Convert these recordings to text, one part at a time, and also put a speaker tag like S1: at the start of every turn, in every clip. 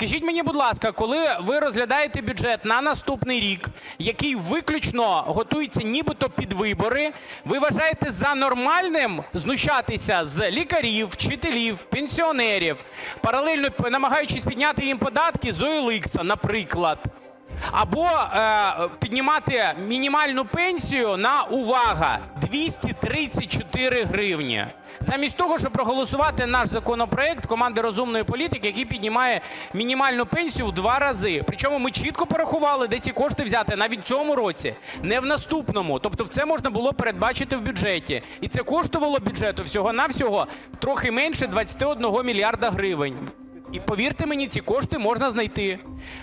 S1: Скажіть мені, будь ласка, коли ви розглядаєте бюджет на наступний рік, який виключно готується нібито під вибори, ви вважаєте за нормальним знущатися з лікарів, вчителів, пенсіонерів, паралельно намагаючись підняти їм податки з OLX, наприклад? Або е, піднімати мінімальну пенсію на, увага, 234 гривні. Замість того, щоб проголосувати наш законопроект команди розумної політики, який піднімає мінімальну пенсію в два рази. Причому ми чітко порахували, де ці кошти взяти навіть в цьому році, не в наступному. Тобто це можна було передбачити в бюджеті. І це коштувало бюджету всього-навсього трохи менше 21 мільярда гривень. І повірте мені, ці кошти можна знайти.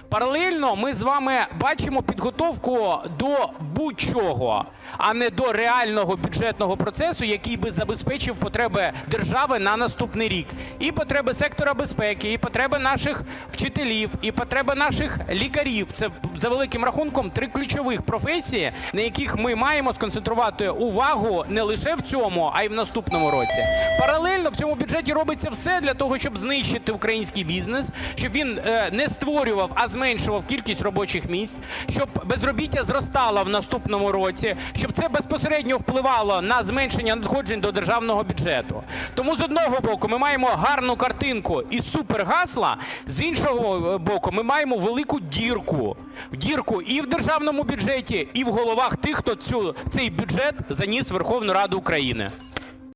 S1: Паралельно ми з вами бачимо підготовку до будь-чого, а не до реального бюджетного процесу, який би забезпечив потреби держави на наступний рік. І потреби сектора безпеки, і потреби наших вчителів, і потреби наших лікарів. Це за великим рахунком три ключових професії, на яких ми маємо сконцентрувати увагу не лише в цьому, а й в наступному році. Паралельно в цьому бюджеті робиться все для того, щоб знищити український бізнес, щоб він е, не створював, а зменшував кількість робочих місць, щоб безробіття зростало в наступному році, щоб це безпосередньо впливало на зменшення надходжень до державного бюджету. Тому з одного боку ми маємо гарну картинку і супергасла, з іншого е, боку ми маємо велику дірку. Дірку і в державному бюджеті, і в головах тих, хто цю, цей бюджет заніс в Верховну Раду України.